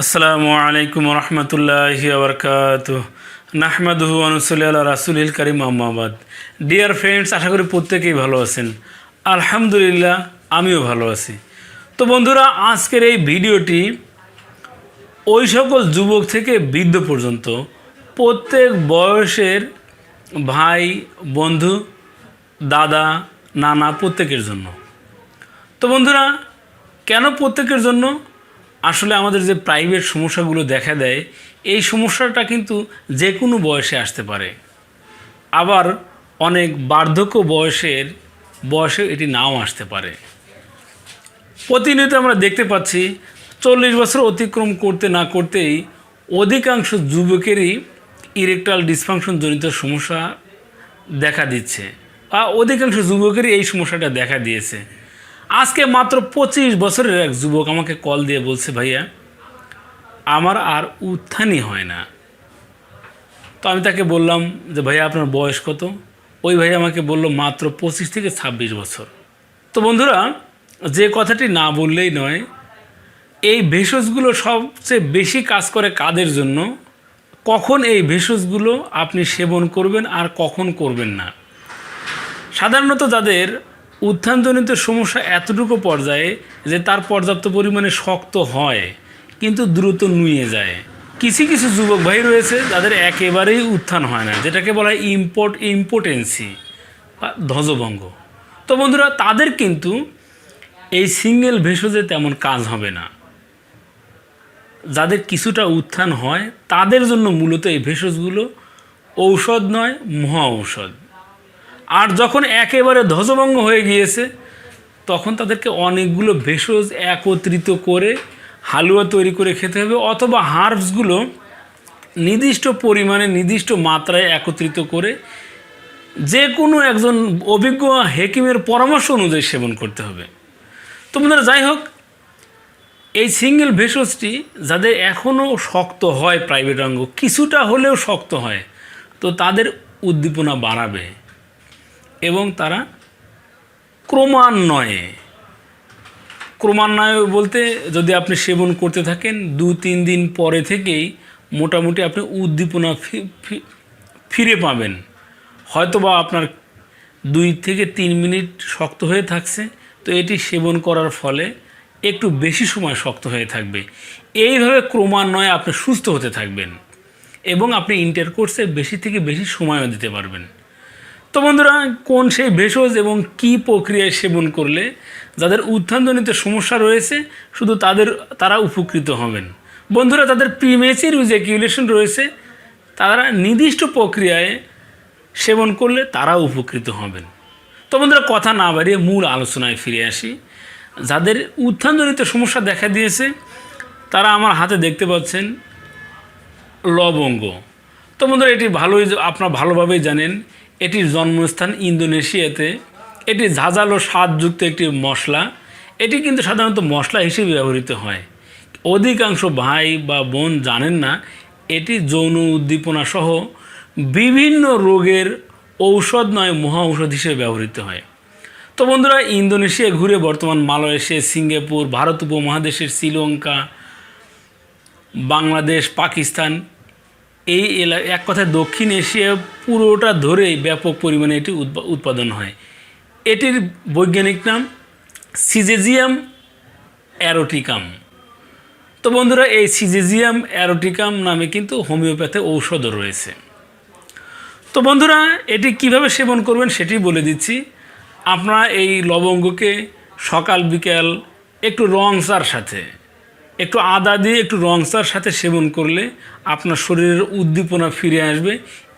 আসসালামু আলাইকুম রহমতুল্লাহি আবরকাত নাহমাদুহু আনুসল্লি আল্লাহ রাসুলিল করিম আহমাবাদ ডিয়ার ফ্রেন্ডস আশা করি প্রত্যেকেই ভালো আছেন। আলহামদুলিল্লাহ, আমিও ভালো আছি। তো বন্ধুরা, আজকের এই ভিডিওটি ওই সকল যুবক থেকে বৃদ্ধ পর্যন্ত, প্রত্যেক বয়সের ভাই, বন্ধু, দাদা, নানা প্রত্যেকের জন্য। তো বন্ধুরা, কেন প্রত্যেকের জন্য? আসলে আমাদের যে প্রাইভেট সমস্যাগুলো দেখা দেয়, এই সমস্যাটা কিন্তু যে কোনো বয়সে আসতে পারে। আবার অনেক বার্ধক্য বয়সের বয়সে এটি নাও আসতে পারে। প্রতিনিয়ত আমরা দেখতে পাচ্ছি, চল্লিশ বছর অতিক্রম করতে না করতেই অধিকাংশ যুবকেরই ইরেকটাল ডিসফাংশন জনিত সমস্যা দেখা দিচ্ছে, বা অধিকাংশ যুবকেরই এই সমস্যাটা দেখা দিয়েছে। আজকে মাত্র পঁচিশ বছরের এক যুবক আমাকে কল দিয়ে বলছে, ভাইয়া, আমার আর উত্থানই হয় না। তো আমি তাকে বললাম যে, ভাইয়া, আপনার বয়স কত? ওই ভাই আমাকে বলল, মাত্র পঁচিশ থেকে ছাব্বিশ বছর। তো বন্ধুরা, যে কথাটি না বললেই নয়, এই ভেষজগুলো সবচেয়ে বেশি কাজ করে কাদের জন্য? কখন এই ভেষজগুলো আপনি সেবন করবেন আর কখন করবেন না? সাধারণত যাদের উত্থানজনিত সমস্যা এতটুকু পর্যায়ে যে তার পর্যাপ্ত পরিমাণে শক্ত হয়, কিন্তু দ্রুত নুয়ে যায়। কিছু কিছু যুবক ভাই রয়েছে, যাদের একেবারেই উত্থান হয় না, যেটাকে বলা হয় ইম্পোর্ট ইম্পোর্টেন্সি বা ধ্বজভঙ্গ। তো বন্ধুরা, তাদের কিন্তু এই সিঙ্গেল ভেষজে তেমন কাজ হবে না। যাদের কিছুটা উত্থান হয়, তাদের জন্য মূলত এই ভেষজগুলো ঔষধ নয়, মহা ঔষধ। আর যখন একেবারে ধ্বজভঙ্গ হয়ে গিয়েছে, তখন তাদেরকে অনেকগুলো ভেষজ একত্রিত করে হালুয়া তৈরি করে খেতে হবে, অথবা হার্বসগুলো নির্দিষ্ট পরিমাণে, নির্দিষ্ট মাত্রায় একত্রিত করে যে কোনো একজন অভিজ্ঞ হেকিমের পরামর্শ অনুযায়ী সেবন করতে হবে। তো বন্ধুরা, যাই হোক, এই সিঙ্গেল ভেষজটি যাদের এখনও শক্ত হয় প্রাইভেট অঙ্গ, কিছুটা হলেও শক্ত হয়, তো তাদের উদ্দীপনা বাড়াবে। এবং তারা ক্রমান্বয়ে ক্রমান্বয়ে বলতে যদি আপনি সেবন করতে থাকেন, দু তিন দিন পরে থেকেই মোটামুটি আপনি উদ্দীপনা ফিরে পাবেন। হয়তোবা আপনার দুই থেকে তিন মিনিট শক্ত হয়ে থাকছে, তো এটি সেবন করার ফলে একটু বেশি সময় শক্ত হয়ে থাকবে। এইভাবে ক্রমান্বয়ে আপনি সুস্থ হতে থাকবেন এবং আপনি ইন্টারকোর্সে বেশি থেকে বেশি সময়ও দিতে পারবেন। তো বন্ধুরা, কোন সেই ভেষজ এবং কি প্রক্রিয়ায় সেবন করলে যাদের উত্থানজনিত সমস্যা রয়েছে, শুধু তাদের, তারা উপকৃত হবেন? বন্ধুরা, তাদের প্রিমেচির ইজাকিউলেশন রয়েছে, তারা নির্দিষ্ট প্রক্রিয়ায় সেবন করলে তারাও উপকৃত হবেন। তো বন্ধুরা, কথা না বাড়িয়ে মূল আলোচনায় ফিরে আসি। যাদের উত্থানজনিত সমস্যা দেখা দিয়েছে, তারা আমার হাতে দেখতে পাচ্ছেন লবঙ্গ। তো বন্ধুরা, এটি ভালোই, আপনারা ভালোভাবেই জানেন এটির জন্মস্থান ইন্দোনেশিয়াতে। এটি ঝাঁঝালো স্বাদযুক্ত একটি মশলা। এটি কিন্তু সাধারণত মশলা হিসেবে ব্যবহৃত হয়। অধিকাংশ ভাই বা বোন জানেন না, এটি যৌন উদ্দীপনা সহ বিভিন্ন রোগের ঔষধ নয়, মহা ঔষধ হিসেবে ব্যবহৃত হয়। তো বন্ধুরা, ইন্দোনেশিয়া ঘুরে বর্তমান মালয়েশিয়া, সিঙ্গাপুর, ভারত উপমহাদেশের শ্রীলঙ্কা, বাংলাদেশ, পাকিস্তান এই এলা, এক কথায় দক্ষিণ এশিয়া পুরোটা ধরেই ব্যাপক পরিমাণে এটি উৎপা- উৎপাদন হয়। এটির বৈজ্ঞানিক নাম সিজেজিয়াম অ্যারোটিকাম। তো বন্ধুরা, এই সিজেজিয়াম অ্যারোটিকাম নামে কিন্তু হোমিওপ্যাথি ঔষধও রয়েছে। তো বন্ধুরা, এটি কীভাবে সেবন করবেন সেটি বলে দিচ্ছি। আপনারা এই লবঙ্গকে সকাল, বিকাল একটু রং চার সাথে একটু আদা দিয়ে একটু রং চার সাথে সেবন করলে আপনার শরীরের উদ্দীপনা ফিরে আসবে।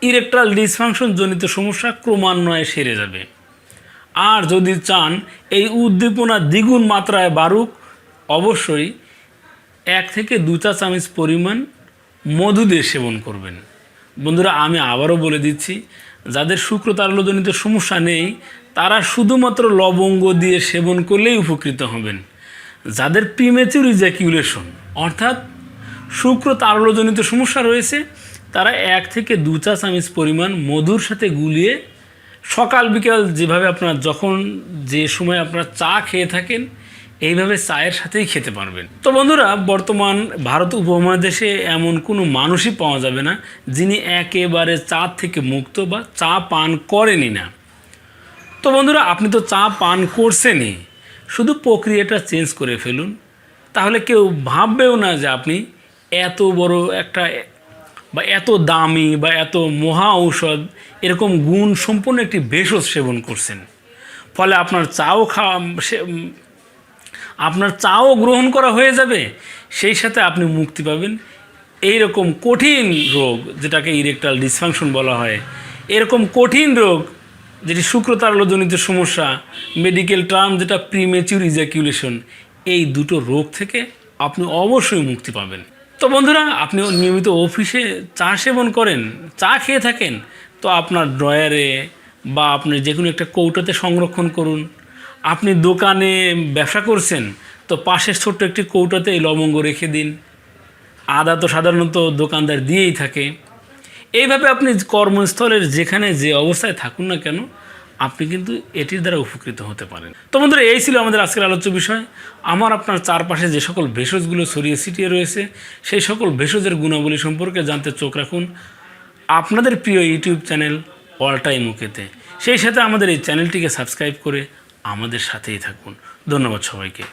ইরেকট্রাল ডিসফাংশন জনিত সমস্যা ক্রমান্বয়ে সেরে যাবে। আর যদি চান এই উদ্দীপনা দ্বিগুণ মাত্রায় বাড়ুক, অবশ্যই এক থেকে দু চা চামচ পরিমাণ মধু দিয়ে সেবন করবেন। বন্ধুরা, আমি আবারও বলে দিচ্ছি, যাদের শুক্রতারলজনিত সমস্যা নেই, তারা শুধুমাত্র লবঙ্গ দিয়ে সেবন করলেই উপকৃত হবেন। যাদের প্রিমেচুর ইজাকিউলেশন অর্থাৎ শুক্র তারলজনিত সমস্যা রয়েছে, তারা এক থেকে দু চা চামচ পরিমাণ মধুর সাথে গুলিয়ে সকাল, বিকাল যেভাবে আপনার যখন যে সময় আপনারা চা খেয়ে থাকেন, এইভাবে চায়ের সাথেই খেতে পারবেন। তো বন্ধুরা, বর্তমান ভারত উপমহাদেশে এমন কোনো মানুষই পাওয়া যাবে না, যিনি একেবারে চা থেকে মুক্ত বা চা পান করেনি না। তো বন্ধুরা, আপনি তো চা পান করছেনই শুধু প্রক্রিয়াটা চেঞ্জ করে ফেলুন। তাহলে কেউ ভাববেও না যে আপনি এত বড় একটা, বা এত দামি, বা এত মহা ঔষধ, এরকম গুণ সম্পূর্ণ একটি ভেষজ সেবন করছেন। ফলে আপনার চাও খাওয়া আপনার চাও গ্রহণ করা হয়ে যাবে, সেই সাথে আপনি মুক্তি পাবেন। এই রকম কঠিন রোগ, যেটাকে ইরেকটাল ডিসফাংশন বলা হয়, এরকম কঠিন রোগ যেটি শুক্রতারলজনিত সমস্যা মেডিকেল টার্ম যেটা প্রিমেচিউর ইজাকিউলেশন এই দুটো রোগ থেকে আপনি অবশ্যই মুক্তি পাবেন। তো বন্ধুরা, আপনি নিয়মিত অফিসে চা সেবন করেন, চা খেয়ে থাকেন, তো আপনার ড্রয়ারে বা আপনি যে কোনো একটা কৌটাতে সংরক্ষণ করুন। আপনি দোকানে ব্যবসা করছেন, তো পাশের ছোট্ট একটি কৌটাতে লবঙ্গ রেখে দিন। আদা তো সাধারণত দোকানদার দিয়েই থাকে। এইভাবে আপনি কর্মস্থলের যেখানে যে অবস্থায় থাকুন না কেন, আপনি কিন্তু এটির দ্বারা উপকৃত হতে পারেন। তো বন্ধুরা, এই ছিল আমাদের আজকের আলোচ্য বিষয়। আমার আপনার চারপাশে যে সকল ভেষজগুলো ছড়িয়ে ছিটিয়ে রয়েছে, সেই সকল ভেষজের গুণাবলী সম্পর্কে জানতে চোখ রাখুন আপনাদের প্রিয় ইউটিউব চ্যানেল অল টাইম ওকেতে। সেই সাথে আমাদের এই চ্যানেলটিকে সাবস্ক্রাইব করে আমাদের সাথেই থাকুন। ধন্যবাদ সবাইকে।